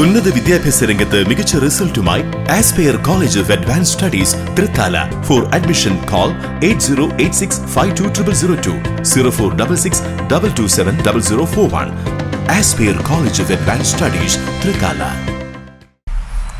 ഉന്നത വിദ്യാഭ്യാസ രംഗത്ത് മികച്ച റിസൾട്ടുമായി Aspire college of advance studies Thrithala. For admission call eight zero eight six five two triple zero two zero four double six double two seven double zero four one Aspire college of advance studies Thrithala.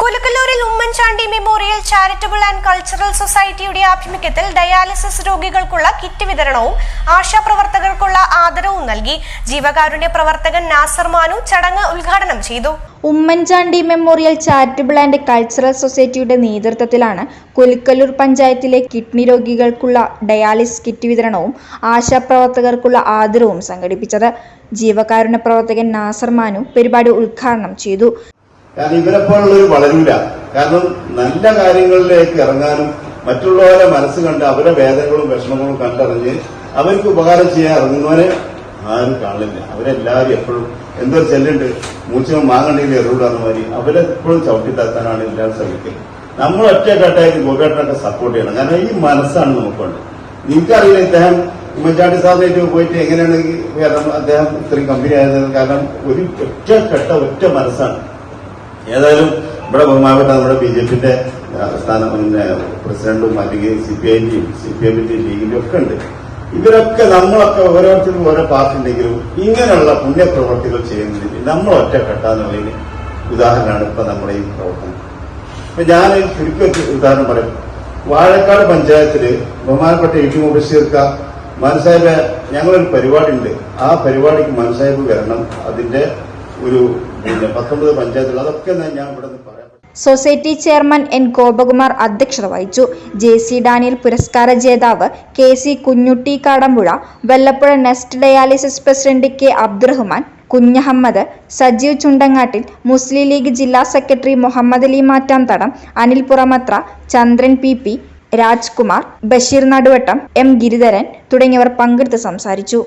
കുലുക്കല്ലൂരിൽ Oommen Chandy memorial charitable and cultural സൊസൈറ്റിയുടെ ആഭിമുഖ്യത്തിൽ dialysis രോഗികൾക്കുള്ള kit വിതരണവും ആശാപ്രവർത്തകർക്കുള്ള ആദരവും നൽകി ജീവകാരുണ്യ പ്രവർത്തകൻ നാസർ മാനു ചടങ്ങ് ഉദ്ഘാടനം ചെയ്തു. Oommen Chandy memorial charitable and cultural സൊസൈറ്റിയുടെ നേതൃത്വത്തിലാണ് കൊലിക്കല്ലൂർ പഞ്ചായത്തിലെ കിഡ്നി രോഗികൾക്കുള്ള ഡയാലിസിസ് കിറ്റ് വിതരണവും ആശാപ്രവർത്തകർക്കുള്ള ആദരവും സംഘടിപ്പിച്ചത്. ജീവകാരുണ്യ പ്രവർത്തകൻ നാസർ മാനു പരിപാടി ഉദ്ഘാടനം ചെയ്തു. കാരണം നല്ല കാര്യങ്ങളിലേക്ക് ഇറങ്ങാനും മറ്റുള്ളവരെ മനസ്സ് കണ്ട് അവരുടെ വേദനകളും വിഷമങ്ങളും കണ്ടറിഞ്ഞ് അവർക്ക് ഉപകാരം ചെയ്യാൻ ഇറങ്ങുന്നവരെ ആരും കാണില്ല അവരെല്ലാവരും എപ്പോഴും എന്തോ ചെല്ലുണ്ട്. മൂച്ചവും മാങ്ങണ്ടെങ്കിൽ എറിവിടാന്ന് മാതിരി അവരെ എപ്പോഴും ചവിട്ടിത്താത്താനാണ് എല്ലാവരും ശ്രമിക്കുന്നത്. നമ്മൾ ഒറ്റക്കെട്ടായിട്ട് ഗോപേട്ടനൊക്കെ സപ്പോർട്ട് ചെയ്യണം. കാരണം ഈ മനസ്സാണ് നമുക്കുണ്ട് നിങ്ങൾക്കറിയില്ല ഇദ്ദേഹം ഉമ്മൻചാണ്ടി സാറിനായിട്ട് പോയിട്ട് എങ്ങനെയാണെങ്കിൽ അദ്ദേഹം ഇത്രയും കമ്പനി ആയത് കാരണം ഒരു ഒറ്റക്കെട്ട ഒറ്റ മനസ്സാണ്. ഏതായാലും ഇവിടെ ബഹുമാനപ്പെട്ട നമ്മുടെ ബി ജെ പിന്റെ സ്ഥാനം പ്രസിഡന്റും അല്ലെങ്കിൽ സി പി ഐന്റെയും സി പി എമ്മിന്റെയും ലീഗിന്റെയും ഒക്കെ ഉണ്ട്. ഇവരൊക്കെ നമ്മളൊക്കെ ഓരോരുത്തർക്കും ഓരോ പാർട്ടി ഉണ്ടെങ്കിലും ഇങ്ങനെയുള്ള പുണ്യപ്രവർത്തികൾ ചെയ്യുന്നതിന് നമ്മൾ ഒറ്റക്കെട്ടാന്നുള്ളതിന് ഉദാഹരണമാണ് ഇപ്പൊ നമ്മുടെ ഈ പ്രവർത്തനം. ഇപ്പൊ ഞാൻ ചുരുക്കി ഉദാഹരണം പറയും. വാഴക്കാട് പഞ്ചായത്തിൽ ബഹുമാനപ്പെട്ട ഇ ടി മുബഷീർക്ക മനസാഹിബ് ഞങ്ങളൊരു പരിപാടി ഉണ്ട് ആ പരിപാടിക്ക് മനസാഹിബ് വരണം. അതിന്റെ ഒരു പത്തൊമ്പത് പഞ്ചായത്തുകൾ അതൊക്കെ ഞാൻ ഇവിടെ നിന്ന് പറയാം സൊസൈറ്റി ചെയർമാൻ എൻ ഗോപകുമാർ അധ്യക്ഷത വഹിച്ചു. ജെ സി ഡാനിയൽ പുരസ്കാര ജേതാവ് K C Kunhutty Kadampuzha Vellappuzha Nest dialysis president K Abdurahman Kunhahammed Sajeev Chundangattil Muslim League ജില്ലാ secretary Muhammad Ali Mattamthadam Anil Puramathra Chandran P P Rajkumar Basheer Naduvattam M Giridharan തുടങ്ങിയവർ പങ്കെടുത്ത് സംസാരിച്ചു.